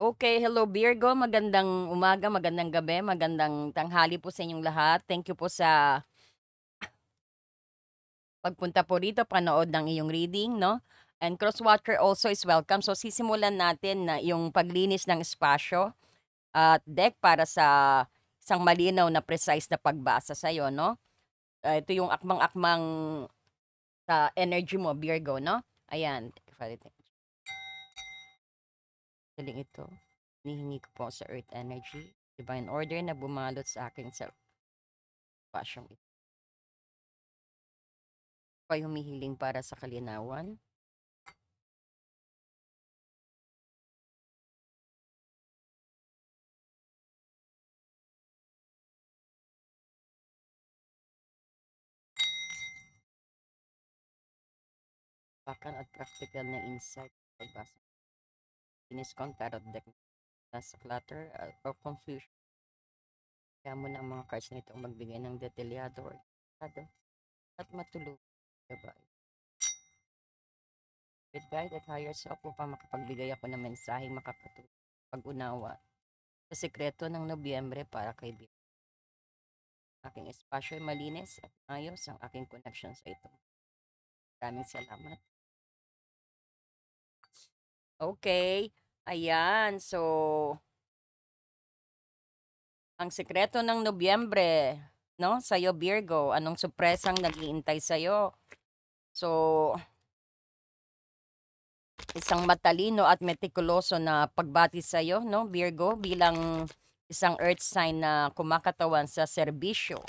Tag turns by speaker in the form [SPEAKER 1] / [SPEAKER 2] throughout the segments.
[SPEAKER 1] Okay, hello Virgo, magandang umaga, magandang gabi, magandang tanghali po sa inyong lahat. Thank you po sa pagpunta po rito, panood ng iyong reading, no? And cross-watcher also is welcome. So sisimulan natin na yung paglinis ng espasyo at deck para sa isang malinaw na precise na pagbasa sa'yo, no? Ah, ito yung akmang-akmang sa energy mo, Virgo, no? Ayan. Galing ito. Hinihingi ko po sa earth energy, divine order na bumalot sa akin sa pasyong ito. Ako'y humihiling para sa kalinawan. Pakan at practical na insight sa pagbasa. Finish kong tarot deck nasa clutter uh, or confusion. Kaya mo na ang mga cards nito magbigay ng detalyado or detallado at matulog. Diba? With guide at higher self upang makapagbigay ako ng mensaheng makakatulong pag-unawa sa sekreto ng Nobyembre para kay Bia. Aking espasyo ay malinis at ayos ang aking connection sa ito. Maraming salamat. Okay. Ayan. So, ang sekreto ng Nobyembre, no? Sa'yo, Virgo. Anong surpresang nag-iintay sa'yo? So, isang matalino at metikuloso na pagbati sa'yo, no, Virgo, bilang isang earth sign na kumakatawan sa serbisyo,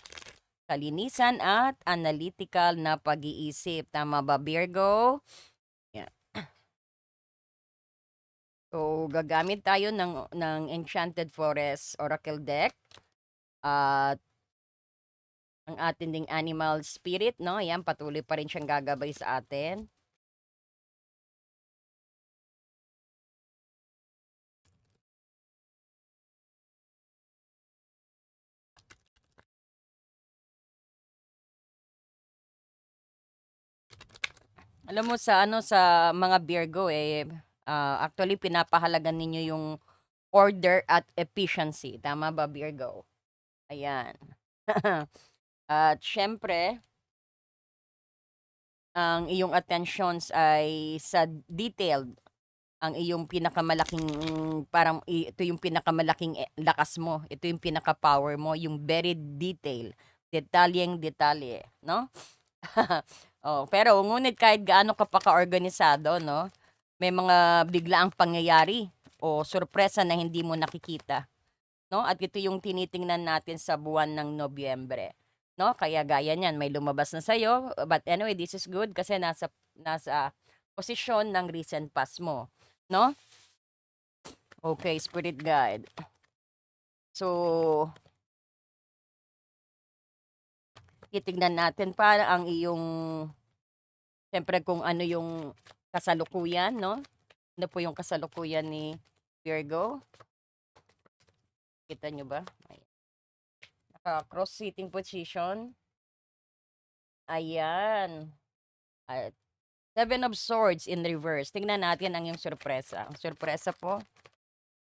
[SPEAKER 1] kalinisan at analytical na pag-iisip. Tama ba, Virgo? So, gagamit tayo ng, ng Enchanted Forest Oracle Deck. At ang ating ding animal spirit, no? Ayan, patuloy pa rin siyang gagabay sa atin. Alam mo sa ano sa mga Virgo eh ah, actually pinapahalagan ninyo yung order at efficiency. Tama ba Virgo? Ayan. at syempre ang iyong attentions ay sa detailed ang iyong pinakamalaking parang ito yung pinakamalaking eh, lakas mo. Ito yung pinaka-power mo, yung very detail. Detalyeng detalye, no? Oh, pero ngunit kahit gaano ka pa ka-organisado 'no, may mga biglaang pangyayari o sorpresa na hindi mo nakikita, 'no? At ito yung tinitingnan natin sa buwan ng Nobyembre, 'no? Kaya gaya niyan may lumabas na sa'yo, but anyway this is good kasi nasa nasa posisyon ng recent past mo, 'no? Okay, spirit guide. So titignan natin pa ang iyong siyempre kung ano yung kasalukuyan, no? Ano po yung kasalukuyan ni Virgo? Kita nyo ba? Ayan. Naka-cross sitting position. Ayan. At Seven of Swords in reverse. Tingnan natin ang yung sorpresa. Ang sorpresa po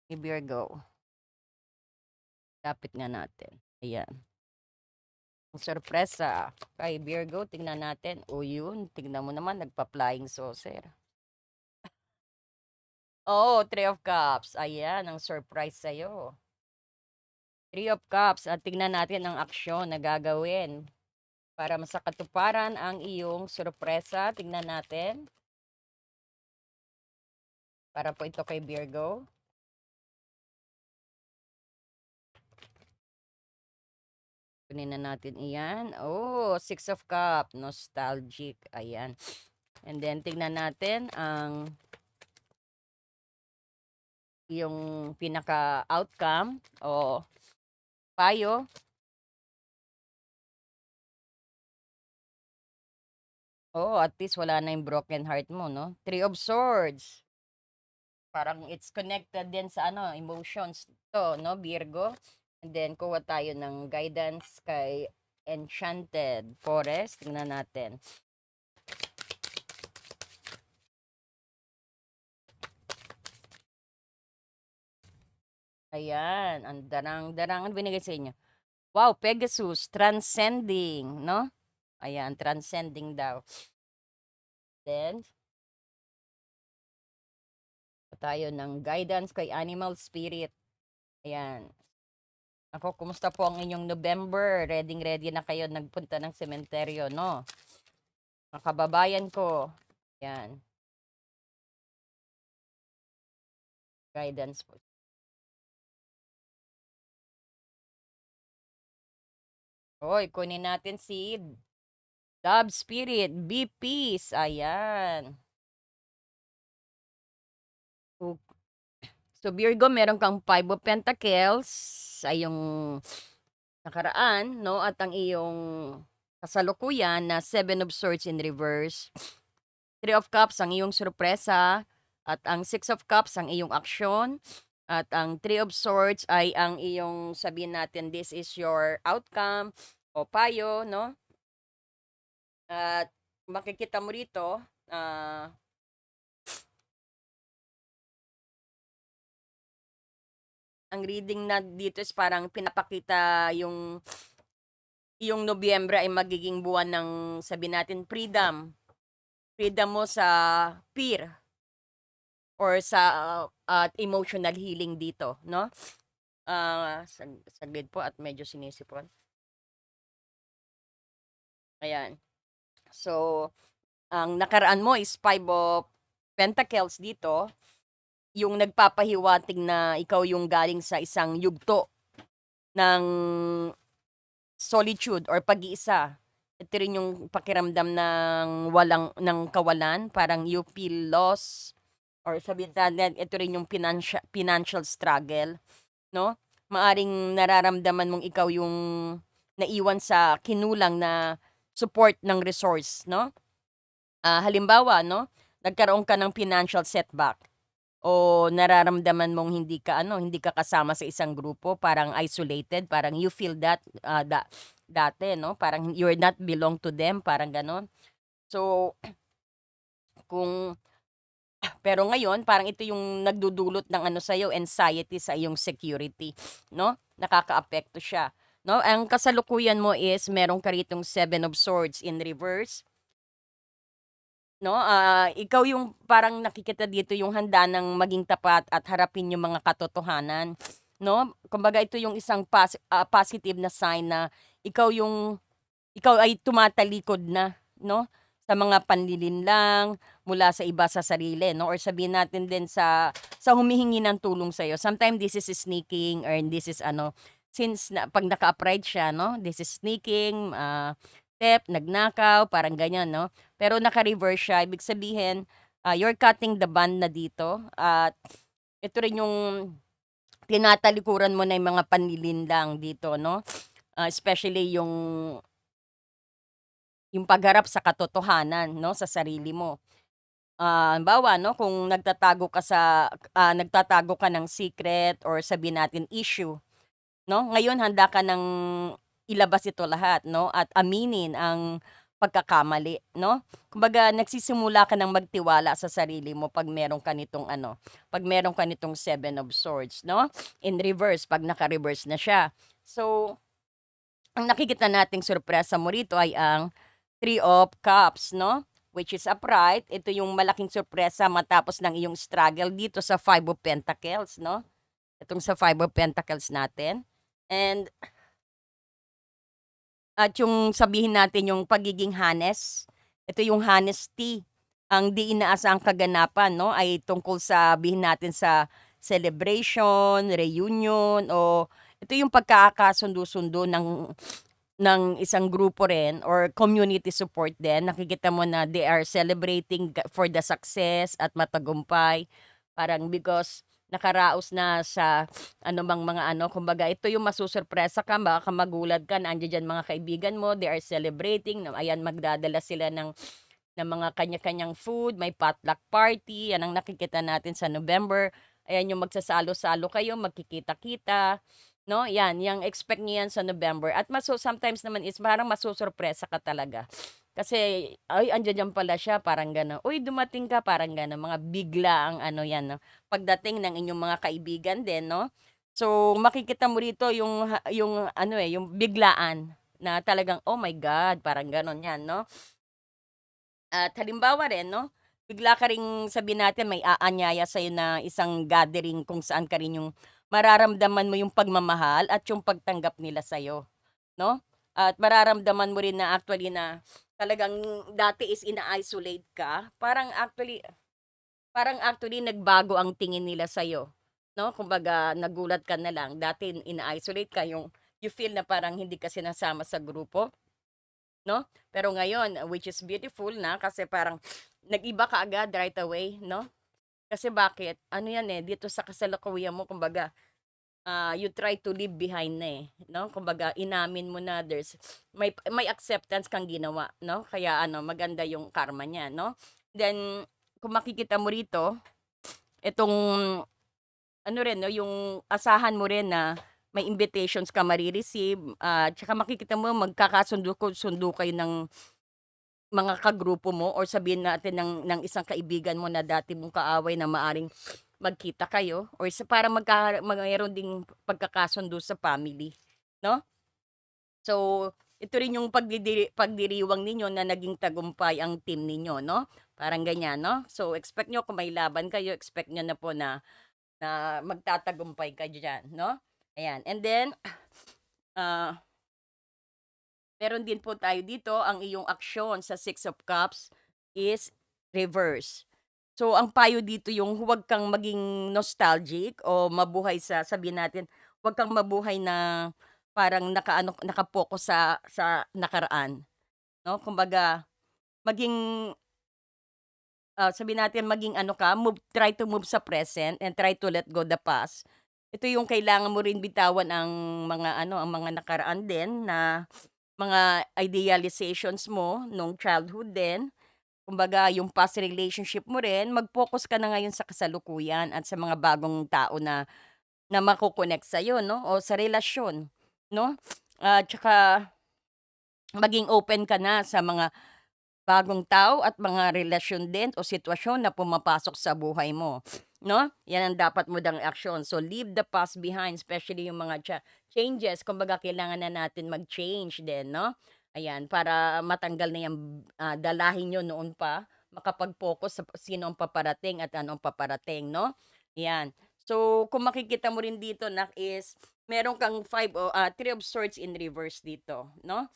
[SPEAKER 1] ni Virgo. Kapit nga natin. Ayan. Sorpresa kay Virgo, tingnan natin. O yun, tingnan mo naman, nagpa-flying saucer. Oo, Three of Cups. Ayan, ang surprise sa'yo. Three of Cups. At tingnan natin ang aksyon na gagawin para masakatuparan ang iyong sorpresa. Tingnan natin. Para po ito kay Virgo. Kunin na natin iyan. Oh, Six of Cup. Nostalgic. Ayan. And then, tignan natin ang yung pinaka-outcome o payo. Oh, at least wala na yung broken heart mo, no? Three of Swords. Parang it's connected din sa ano, emotions to, no, Virgo? And then, kuha tayo ng guidance kay Enchanted Forest. Tingnan natin. Ayan, ang darang-darang. Ano binigay sa inyo? Wow, Pegasus, transcending, 'no? Ayan, transcending daw. Then tayo ng guidance kay animal spirit. Ayan. Ako, kumusta po ang inyong November? Ready-ready na kayo nagpunta ng sementeryo, no? Mga kababayan ko. Ayan. Guidance po. Hoy, kunin natin si Dove Spirit, Be Peace. Ayan. So, Virgo, meron kang Five of Pentacles ay yung nakaraan, no? At ang iyong kasalukuyan na Seven of Swords in reverse. Three of Cups ang iyong sorpresa. At ang Six of Cups ang iyong aksyon. At ang Three of Swords ay ang iyong sabihin natin, this is your outcome o payo, no? At makikita mo rito, ah, ang reading na dito is parang pinapakita yung yung Nobyembre ay magiging buwan ng sabihin natin freedom. Freedom mo sa fear or sa uh, emotional healing dito, no? Ah, sag saglit po at medyo sinisipon. Ayan. So, ang nakaraan mo is Five of Pentacles dito. Yung nagpapahiwatig na ikaw yung galing sa isang yugto ng solitude or pag-iisa. Ito rin yung pakiramdam ng walang ng kawalan, parang you feel lost or sabihin natin ito rin yung financial financial struggle, no? Maaring nararamdaman mong ikaw yung naiwan sa kinulang na support ng resource, no? Ah, halimbawa, no, nagkaroon ka ng financial setback o nararamdaman mong hindi ka ano, hindi ka kasama sa isang grupo, parang isolated, parang you feel that ah, da, dati, no? Parang you're not belong to them, parang ganon. So, kung pero ngayon, parang ito yung nagdudulot ng ano sa anxiety sa iyong security, no? Nakakaapekto siya. No, ang kasalukuyan mo is meron ka ritong Seven of Swords in reverse. No, ah, ikaw yung parang nakikita dito yung handa ng maging tapat at harapin yung mga katotohanan, no? Kumbaga ito yung isang pos ah, positive na sign na ikaw yung ikaw ay tumatalikod na, no? Sa mga panlilinlang mula sa iba sa sarili, no? Or sabihin natin din sa sa humihingi ng tulong sa iyo. Sometimes this is sneaking or this is ano, since na, pag naka-upright siya, no? This is sneaking, ah, theft, nagnakaw, parang ganyan, no? Pero naka-reverse siya, ibig sabihin, ah, you're cutting the band na dito at ito rin yung tinatalikuran mo na yung mga panlilinlang dito, no? Ah, especially yung yung pagharap sa katotohanan, no, sa sarili mo. Ah, halimbawa, no, kung nagtatago ka sa ah, nagtatago ka ng secret or sabihin natin issue, no? Ngayon handa ka ng ilabas ito lahat, no, at aminin ang pagkakamali, no? Kumbaga nagsisimula ka ng magtiwala sa sarili mo 'pag meron ka nitong ano, 'pag meron ka nitong Seven of Swords, no? In reverse 'pag naka-reverse na siya. So, ang nakikita nating sorpresa mo rito ay ang Three of Cups, no? Which is upright. Ito yung malaking sorpresa matapos ng iyong struggle dito sa Five of Pentacles, no? Itong sa Five of Pentacles natin. And at yung sabihin natin yung pagiging honest, ito yung honesty. Ang di inaasahang kaganapan, no? Ay tungkol sa sabihin natin sa celebration, reunion, o ito yung pagkakasundo-sundo ng ng isang grupo rin or community support din, nakikita mo na they are celebrating for the success at matagumpay. Parang because nakaraos na sa ano bang mga ano, kumbaga ito yung masusurpresa ka, baka magulat ka, nandiyan diyan mga kaibigan mo, they are celebrating, ayan magdadala sila ng ng mga kanya-kanyang food, may potluck party, yan ang nakikita natin sa November. Ayan yung magsasalo-salo kayo, magkikita-kita. No, 'yan, yang expect niyo 'yan sa November at maso sometimes naman is parang masusurpresa ka talaga. Kasi, "Ay, andiya-diyan pala siya," parang gano'n. "Uy, dumating ka," parang gano'n. Mga bigla ang ano 'yan 'no, pagdating ng inyong mga kaibigan din 'no. So, makikita mo rito yung yung ano, eh, yung biglaan na talagang, "Oh my God!" Parang gano'n 'yan 'no. At halimbawa rin 'no, bigla ka ring sabihin natin may aanyaya sa'yo na isang gathering kung saan ka rin yung mararamdaman mo yung pagmamahal at yung pagtanggap nila sa'yo, 'no? At mararamdaman mo rin na actually na talagang dati is ina-isolate ka, parang actually parang actually nagbago ang tingin nila sa'yo, 'no? Kumbaga nagulat ka na lang, dati ina-isolate ka, yung you feel na parang hindi ka sinasama sa grupo, 'no? Pero ngayon, which is beautiful na kasi parang nag-iba ka agad right away, 'no? Kasi bakit, ano 'yan, eh, dito sa kasalukuyan mo kumbaga, ah, you try to leave behind na, eh, 'no? Kumbaga inamin mo na there's may may acceptance kang ginawa, 'no? Kaya ano, maganda yung karma niya, 'no? Then kung makikita mo rito, itong ano rin 'no, yung asahan mo rin na may invitations ka mare-receive, ah, tsaka makikita mo magkakasundo sundo kayo ng mga kagrupo mo or sabihin natin ng ng isang kaibigan mo na dati mong kaaway na maaaring magkita kayo or sa para magka mayroon ding pagkakasundo sa family, 'no? So, ito rin yung pagdidiri pagdiriwang ninyo na naging tagumpay ang team ninyo 'no, parang ganyan 'no. So, expect niyo kung may laban kayo, expect niyo na po na na magtatagumpay ka diyan 'no, ayan. And then, ah meron din po tayo dito ang iyong aksyon sa Six of Cups is reverse. So, ang payo dito yung huwag kang maging nostalgic o mabuhay sa sabihin natin, huwag kang mabuhay na parang nakaano naka-focus sa sa nakaraan, 'no. Kumbaga maging ah, sabihin natin maging ano ka, move try to move sa present and try to let go the past. Ito yung kailangan mo rin bitawan ang mga ano, ang mga nakaraan din na mga idealizations mo nung childhood din. Kumbaga yung past relationship mo rin, mag-focus ka na ngayon sa kasalukuyan at sa mga bagong tao na na mako-connect sa'yo 'no, o sa relasyon 'no. At tsaka maging open ka na sa mga bagong tao at mga relasyon din o sitwasyon na pumapasok sa buhay mo, 'no? 'Yan ang dapat mo dang aksyon. So, leave the past behind, especially yung mga cha changes kumbaga kailangan na natin mag-change din 'no, ayan. Para matanggal na yang, ah, dalahin niyo noon pa, makapag-focus sa sino ang paparating at ano ang paparating 'no, 'yan. So, kung makikita mo rin dito nak is meron kang five o, ah, Three of Swords in reverse dito 'no.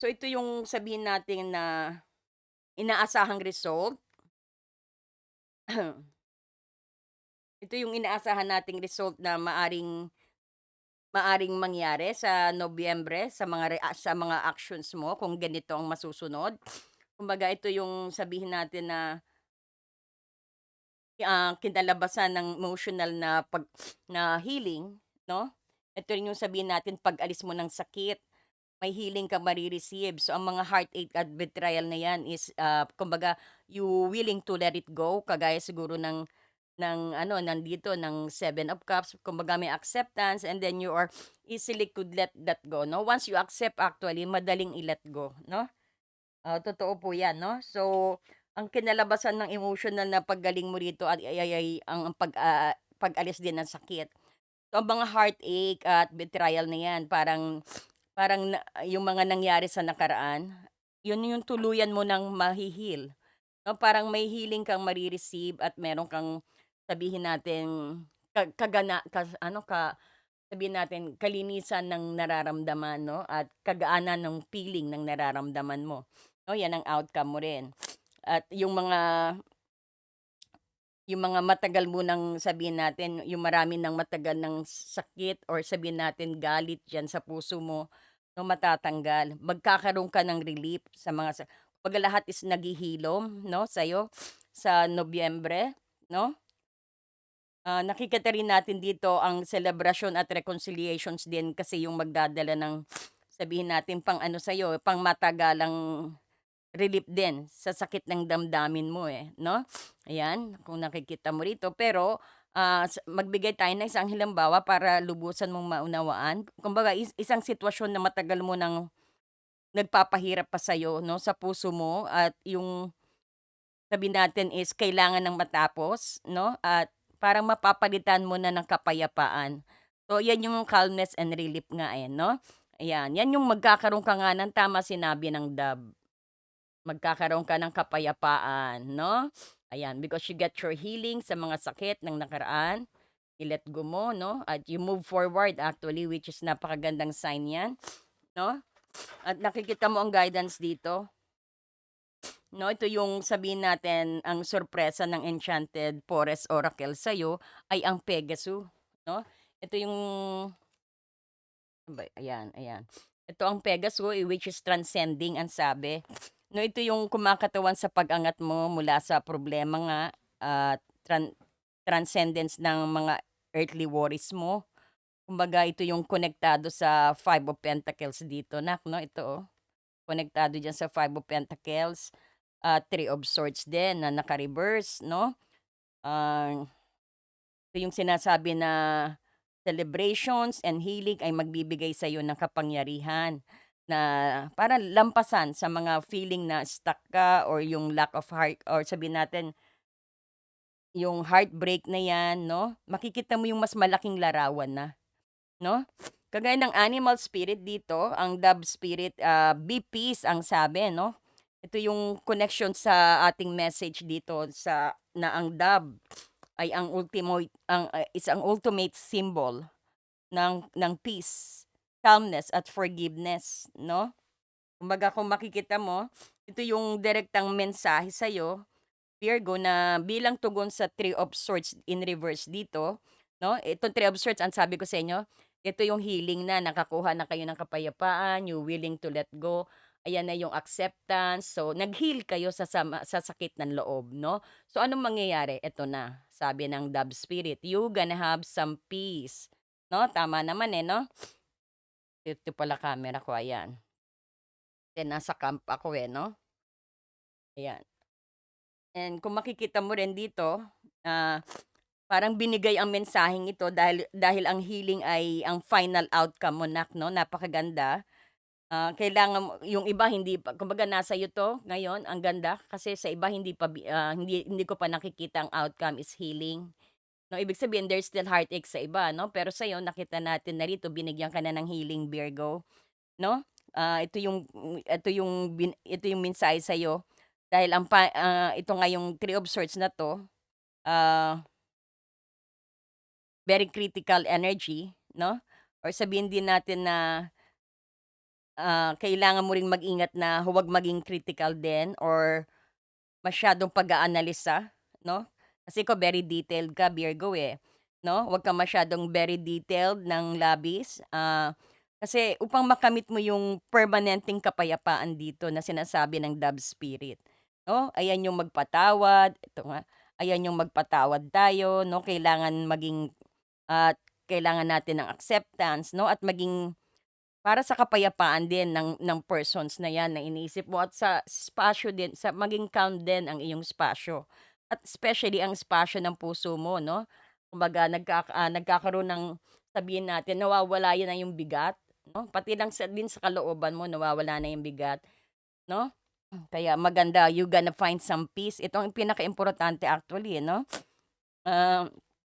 [SPEAKER 1] So, ito yung sabihin natin na inaasahang result. Ito yung inaasahan nating result na maaring maaring mangyari sa Nobyembre sa mga sa mga actions mo kung ganito ang masusunod. Kumbaga ito yung sabihin natin na ah, kinalabasan ng emotional na pag na healing 'no. Ito rin yung sabihin natin pag-alis mo ng sakit, may healing kang mare-receive. So, ang mga heartache at betrayal na 'yan is, ah, kumbaga you willing to let it go kagaya siguro ng ng ano, nandito ng Seven of Cups, kumbaga may acceptance and then you are easily could let that go 'no. Once you accept actually madaling i-let go 'no. Ah, totoo po 'yan 'no. So, ang kinalabasan ng emotional na paggaling mo rito at ay ay ay ang pag ah, pag-alis din ng sakit. So, ang mga heartache at betrayal na 'yan parang parang na yung mga nangyari sa nakaraan, yun yung tuluyan mo ng mahi-heal 'no. Parang may healing kang mare-receive at meron kang sabihin natin ka kagana kas ano ka sabihin natin kalinisan ng nararamdaman 'no at kagaanan ng feeling ng nararamdaman mo 'no. 'Yan ang outcome mo rin. At yung mga yung mga matagal mo ng sabihin natin yung marami ng matagal ng sakit or sabihin natin galit diyan sa puso mo 'no, matatanggal. Magkakaroon ka ng relief sa mga kumbaga lahat is naghihilom 'no, sa'yo sa Nobyembre 'no. Ah, nakikita rin natin dito ang selebrasyon at reconciliations din kasi yung magdadala ng sabihin natin pang-ano sa'yo, pangmatagalang relief din sa sakit ng damdamin mo, eh, 'no. Ayan, kung nakikita mo rito pero, ah, magbigay tayo ng isang halimbawa para lubusan mong maunawaan. Kumbaga is isang sitwasyon na matagal mo ng nagpapahirap pa sa'yo 'no, sa puso mo at yung sabihin natin is kailangan ng matapos 'no, at parang mapapalitan mo na ng kapayapaan. So, 'yan yung calmness and relief nga, eh, 'no? Ayan, 'yan yung magkakaroon ka nga ng tama sinabi ng Dove. Magkakaroon ka ng kapayapaan, 'no? Ayan, because you get your healing sa mga sakit ng nakaraan, i-let go mo, 'no? At you move forward actually, which is napakagandang sign 'yan, 'no? At nakikita mo ang guidance dito. 'No, ito yung sabihin natin ang sorpresa ng Enchanted Forest Oracle sa'yo ay ang Pegasus, 'no? Ito yung ayan, ayan. Ito ang Pegasus, eh, which is transcending ang sabi. 'No, ito yung kumakatawan sa pag-angat mo mula sa problema nga at tran transcendence ng mga earthly worries mo. Kumbaga ito yung konektado sa Five of Pentacles dito nak 'no, ito, oh. Konektado diyan sa Five of Pentacles, ah, Three of Swords din na naka-reverse 'no. Ito yung sinasabi na celebrations and healing ay magbibigay sa'yo ng kapangyarihan na para lampasan sa mga feeling na stuck ka or yung lack of heart or sabihin natin yung heartbreak na 'yan 'no, makikita mo yung mas malaking larawan na, 'no? Kagaya ng animal spirit dito, ang dove spirit, ah, be peace ang sabi 'no. Ito yung connection sa ating message dito sa na ang dove ay ang ultimote ang, ah, is ang ultimate symbol ng ng peace, calmness at forgiveness 'no. Kumbaga kung makikita mo, ito yung direktang mensahe sa'yo, Virgo, na bilang tugon sa Three of Swords in reverse dito 'no, itong Three of Swords ang sabi ko sa inyo, ito yung healing na, nakakuha na kayo ng kapayapaan, you willing to let go, ayan na yung acceptance. So, nag-heal kayo sa sama sa sakit ng loob 'no. So, anong mangyayari? Eto na, sabi ng dove spirit, "You gonna have some peace." 'No, tama naman, eh, 'no? Ito pala camera ko, ayan. Kasi nasa camp ako, eh, 'no? Ayan. And kung makikita mo rin dito, ah, parang binigay ang mensaheng ito dahil dahil ang healing ay ang final outcome mo nak 'no, napakaganda. Ah, kailangan yung iba hindi pa kumbaga nasa iyo 'to ngayon, ang ganda. Kasi sa iba hindi pa bi ah, hindi hindi ko pa nakikita ang outcome is healing. 'No, ibig sabihin there's still heartache sa iba 'no, pero sa'yo nakita natin na rito binigyan ka na ng healing Virgo, 'no? Ah, ito yung ito yung ito yung mensahe sa'yo dahil ang pa ah, ito nga yung Three of Swords na 'to, ah very critical energy 'no, or sabihin din natin na ah, kailangan mo ring mag-ingat na huwag maging critical din or masyadong pag-aanalisa 'no. Kasi ikaw very detailed ka Virgo, eh, 'no, huwag kang masyadong very detailed ng labis, ah, kasi upang makamit mo yung permanenteng kapayapaan dito na sinasabi ng dove spirit 'no, ayan yung magpatawad, ito nga, ayan yung magpatawad tayo 'no, kailangan maging at kailangan natin ng acceptance 'no, at maging para sa kapayapaan din ng ng persons na 'yan na iniisip mo at sa espasyo din sa maging calm din ang iyong espasyo. At especially ang espasyo ng puso mo 'no. Kumbaga nagkaka ah, nagkakaroon ng sabihin natin nawawala na yung bigat 'no, pati lang sa din sa kalooban mo nawawala na yung bigat 'no. Kaya maganda you gonna find some peace, ito ang pinakaimportante actually, eh, 'no. Um,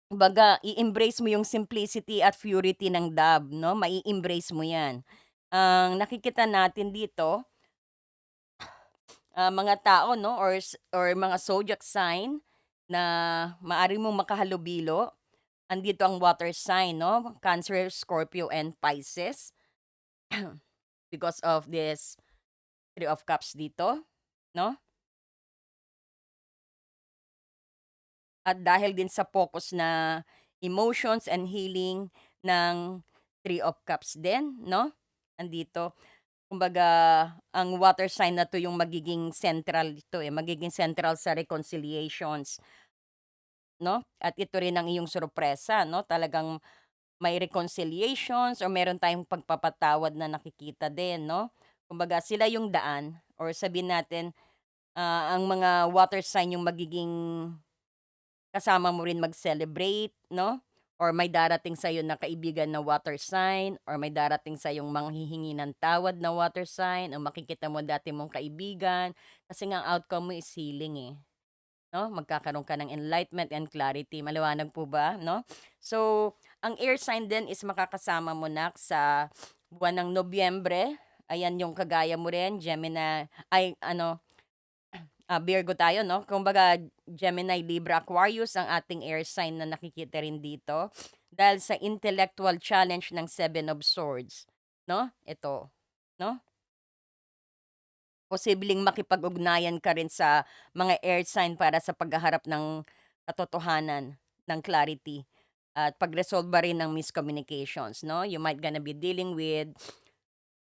[SPEAKER 1] kumbaga i-embrace mo yung simplicity at purity ng dove 'no, mai-embrace mo 'yan. Ang nakikita natin dito ah, mga tao 'no or or mga zodiac sign na maaari mong makahalubilo, andito ang water sign 'no, Cancer, Scorpio, and Pisces. Because of this Three of Cups dito 'no. At dahil din sa focus na emotions and healing ng Three of Cups din 'no, andito. Kumbaga ang water sign na 'to yung magiging central dito, eh, magiging central sa reconciliations. 'No, at ito rin ang iyong sorpresa 'no, talagang may reconciliations or meron tayong pagpapatawad na nakikita din 'no. Kumbaga sila yung daan or sabihin natin, ah, ang mga water sign yung magiging kasama mo rin mag-celebrate 'no, or may darating sa'yo na kaibigan na water sign or may darating sa'yong manghihingi ng tawad na water sign o makikita mo dati mong kaibigan. Kasi nga outcome mo is healing, eh, 'no, magkakaroon ka ng enlightenment and clarity, maliwanag po ba 'no? So, Ang air sign din is makakasama mo nak sa buwan ng Nobyembre. Ayan yung kagaya mo rin, Gemini, ay ano, ah, Virgo tayo, no? Kumbaga, Gemini, Libra, Aquarius ang ating air sign na nakikita rin dito. Dahil sa intellectual challenge ng Seven of Swords, no? Ito, no? Posibleng makipag-ugnayan ka rin sa mga air sign para sa paghaharap ng katotohanan, ng clarity, at pagresolba rin ng miscommunications, no? You might gonna be dealing with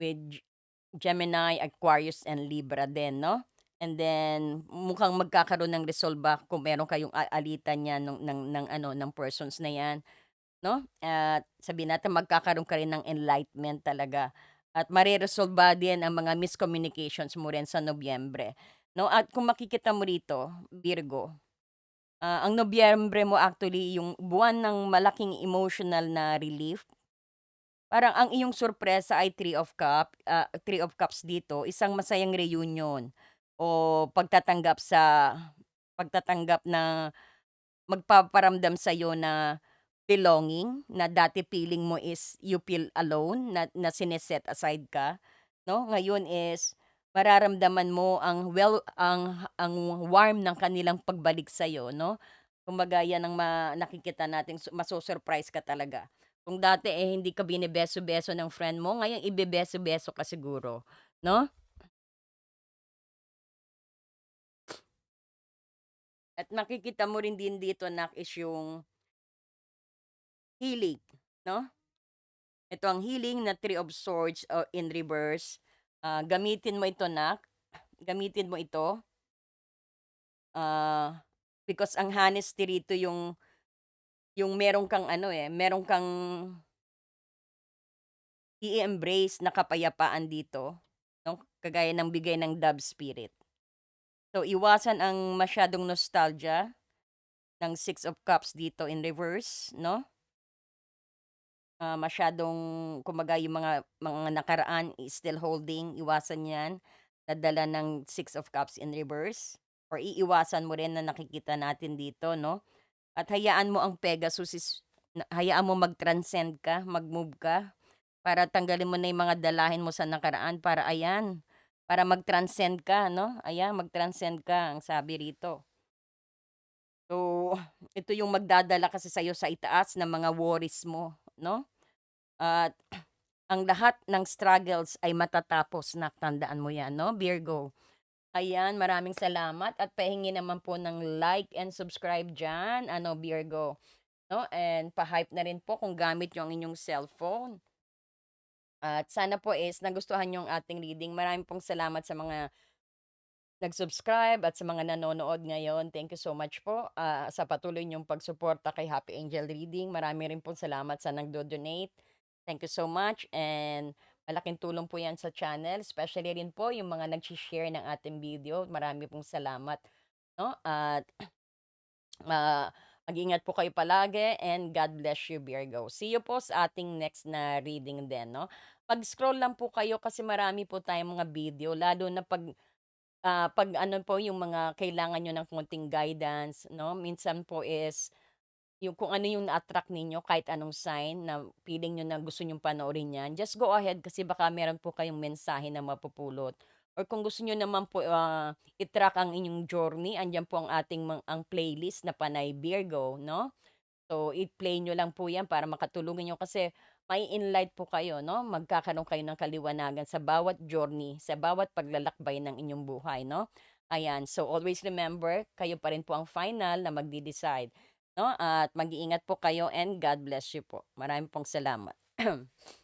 [SPEAKER 1] with Gemini, Aquarius, and Libra din, no? And then mukhang magkakaroon ng resolba kung meron kayong aalitan niyan nung ng ng ano, ng persons na 'yan, no? At sabihin natin magkakaroon ka rin ng enlightenment talaga at mareresolba din ang mga miscommunications mo rin sa Nobyembre, no? At kung makikita mo rito, Virgo, ah, ang Nobyembre mo actually yung buwan ng malaking emotional na relief. Parang ang iyong sorpresa ay Three of Cup ah, Three of Cups dito, isang masayang reunion o pagtatanggap sa pagtatanggap na magpaparamdam sa'yo na belonging, na dati feeling mo is you feel alone, na na sine-set aside ka, 'no? Ngayon is mararamdaman mo ang well ang ang warm ng kanilang pagbalik sa'yo, 'no? Kumbaga yan ang ma nakikita nating su maso-surprise ka talaga. Kung dati, eh, hindi ka bine-beso-beso ng friend mo, ngayon ibe-beso-beso ka siguro, 'no? At makikita mo rin din dito nak is yung healing, 'no? Ito ang healing na Three of Swords o in reverse. Ah, gamitin mo ito nak, gamitin mo ito. Ah, because ang honesty rito yung yung meron kang ano, eh, meron kang i-embrace na kapayapaan dito, 'no? Kagaya ng bigay ng Dove Spirit. So, iwasan ang masyadong nostalgia ng Six of Cups dito in reverse, 'no? Ah, masyadong kumbaga yung mga mga nakaraan is still holding, iwasan 'yan. Nadala ng Six of Cups in reverse or iiwasan mo rin na nakikita natin dito, no? At hayaan mo ang Pegasus is hayaan mo mag-transcend ka, mag-move ka, para tanggalin mo na yung mga dalahin mo sa nakaraan para ayan, para mag-transcend ka, no? Ayan, mag-transcend ka, ang sabi rito. So, ito yung magdadala kasi sa'yo sa itaas ng mga worries mo, no? At ang lahat ng struggles ay matatapos na, tandaan mo 'yan, 'no, Virgo. Ayan, maraming salamat at pahingi naman po ng like and subscribe diyan, ano, Virgo, 'no, and pa-hype na rin po kung gamit ang inyong cellphone. At sana po is nagustuhan ang ating reading. Maraming pong salamat sa mga nag-subscribe at sa mga nanonood ngayon. Thank you so much po, ah, sa patuloy niyong pagsuporta kay Happy Angel Reading. Marami rin pong salamat sa nagdo-donate. Thank you so much and malaking tulong po 'yan sa channel, especially rin po yung mga nagshi-share ng ating video. Marami pong salamat, 'no? At ah, mag-ingat po kayo palagi and God bless you, Virgo. See you po sa ating next na reading din, 'no? Mag-scroll lang po kayo kasi marami po tayong mga video lalo na 'pag, ah, 'pag ano po yung mga kailangan niyo ng konting guidance, 'no? Minsan po is yung kung ano yung na-attract ninyo kahit anong sign na feeling niyo na gusto niyong panoorin 'yan, just go ahead kasi baka meron po kayong mensahe na mapupulot. Or kung gusto niyo naman po, ah, i-track ang inyong journey, andiyan po ang ating mga ang playlist na Panay Virgo, 'no? So, i-play niyo lang po 'yan para makatulungan niyo kasi mai-enlight po kayo, 'no? Magkakaroon kayo ng kaliwanagan sa bawat journey, sa bawat paglalakbay ng inyong buhay, no? Ayan, so always remember, kayo pa rin po ang final na magde-decide, 'no? At mag-iingat po kayo and God bless you po. Marami pong salamat.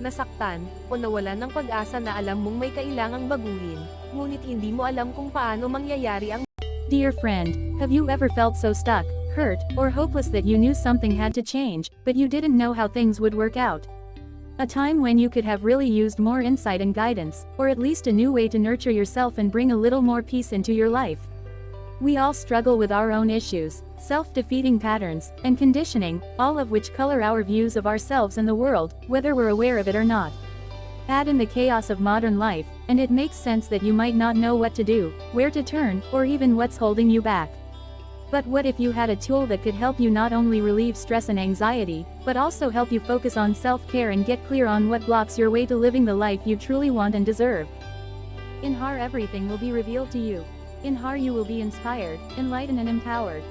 [SPEAKER 2] nasaktan, o nawalan ng pag-asa na alam mong may kailangang baguhin, ngunit hindi mo alam kung paano mangyayari ang
[SPEAKER 3] Dear friend, have you ever felt so stuck, hurt, or hopeless that you knew something had to change, but you didn't know how things would work out? A time when you could have really used more insight and guidance, or at least a new way to nurture yourself and bring a little more peace into your life. We all struggle with our own issues, self-defeating patterns, and conditioning, all of which color our views of ourselves and the world, whether we're aware of it or not. Add in the chaos of modern life, and it makes sense that you might not know what to do, where to turn, or even what's holding you back. But what if you had a tool that could help you not only relieve stress and anxiety, but also help you focus on self-care and get clear on what blocks your way to living the life you truly want and deserve? In HAR everything will be revealed to you. In HAR you will be inspired, enlightened and empowered.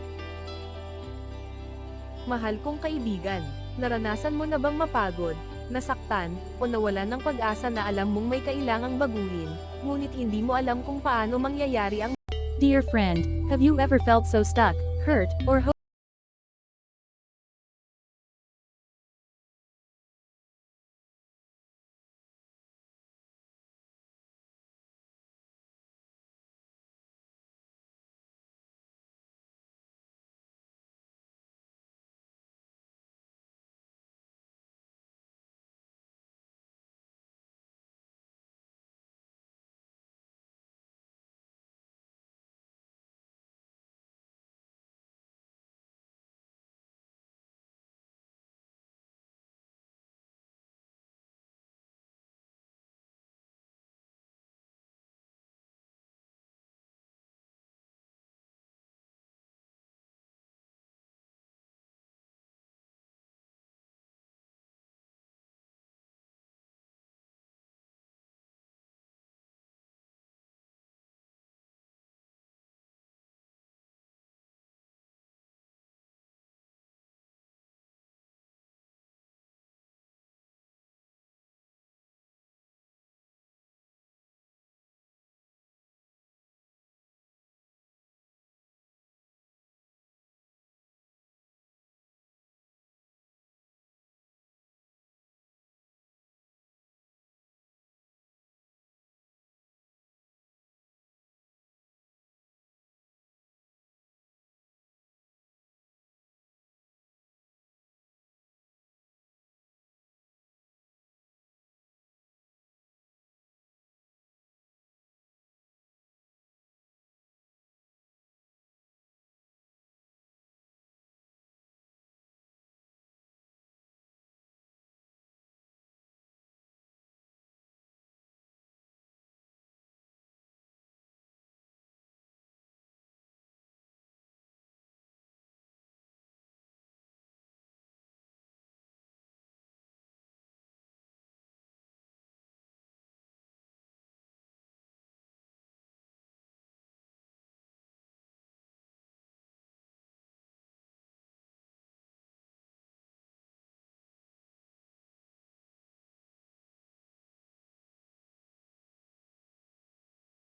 [SPEAKER 2] mahal kong kaibigan. Naranasan mo na bang mapagod, nasaktan, o nawalan ng pag-asa na alam mong may kailangang baguhin, ngunit hindi mo alam kung paano mangyayari ang
[SPEAKER 3] Dear friend, have you ever felt so stuck, hurt, or hopeless?